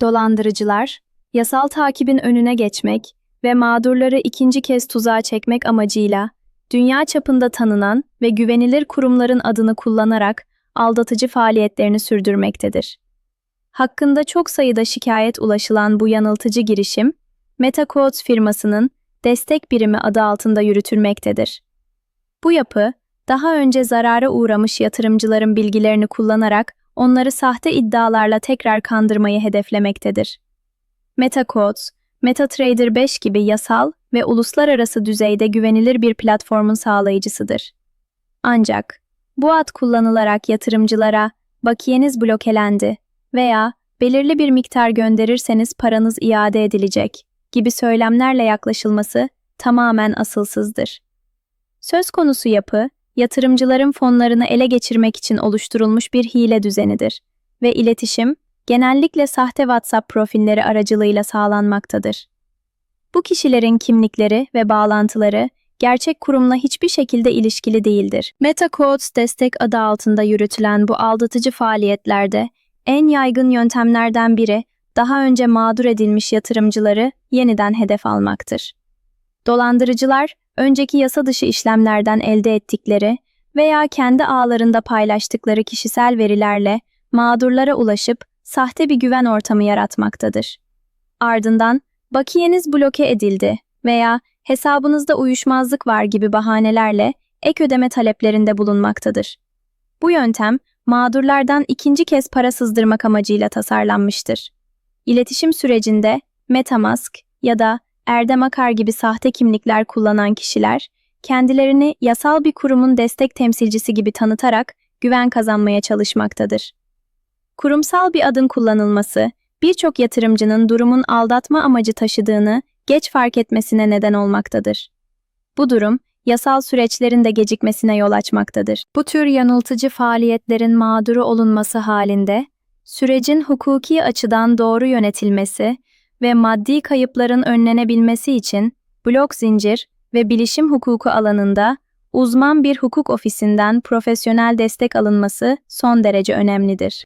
Dolandırıcılar, yasal takibin önüne geçmek ve mağdurları ikinci kez tuzağa çekmek amacıyla dünya çapında tanınan ve güvenilir kurumların adını kullanarak aldatıcı faaliyetlerini sürdürmektedir. Hakkında çok sayıda şikayet ulaşılan bu yanıltıcı girişim, MetaQuotes firmasının destek birimi adı altında yürütülmektedir. Bu yapı, daha önce zarara uğramış yatırımcıların bilgilerini kullanarak onları sahte iddialarla tekrar kandırmayı hedeflemektedir. MetaQuotes, MetaTrader 5 gibi yasal ve uluslararası düzeyde güvenilir bir platformun sağlayıcısıdır. Ancak bu ad kullanılarak yatırımcılara bakiyeniz blokelendi veya belirli bir miktar gönderirseniz paranız iade edilecek gibi söylemlerle yaklaşılması tamamen asılsızdır. Söz konusu yapı, yatırımcıların fonlarını ele geçirmek için oluşturulmuş bir hile düzenidir ve iletişim genellikle sahte WhatsApp profilleri aracılığıyla sağlanmaktadır. Bu kişilerin kimlikleri ve bağlantıları gerçek kurumla hiçbir şekilde ilişkili değildir. MetaQuotes destek adı altında yürütülen bu aldatıcı faaliyetlerde en yaygın yöntemlerden biri daha önce mağdur edilmiş yatırımcıları yeniden hedef almaktır. Dolandırıcılar, önceki yasa dışı işlemlerden elde ettikleri veya kendi ağlarında paylaştıkları kişisel verilerle mağdurlara ulaşıp sahte bir güven ortamı yaratmaktadır. Ardından bakiyeniz bloke edildi veya hesabınızda uyuşmazlık var gibi bahanelerle ek ödeme taleplerinde bulunmaktadır. Bu yöntem mağdurlardan ikinci kez para sızdırmak amacıyla tasarlanmıştır. İletişim sürecinde MetaMask ya da Erdem Akar gibi sahte kimlikler kullanan kişiler, kendilerini yasal bir kurumun destek temsilcisi gibi tanıtarak güven kazanmaya çalışmaktadır. Kurumsal bir adın kullanılması, birçok yatırımcının durumun aldatma amacı taşıdığını geç fark etmesine neden olmaktadır. Bu durum, yasal süreçlerin de gecikmesine yol açmaktadır. Bu tür yanıltıcı faaliyetlerin mağduru olunması halinde, sürecin hukuki açıdan doğru yönetilmesi ve maddi kayıpların önlenebilmesi için blok zincir ve bilişim hukuku alanında uzman bir hukuk ofisinden profesyonel destek alınması son derece önemlidir.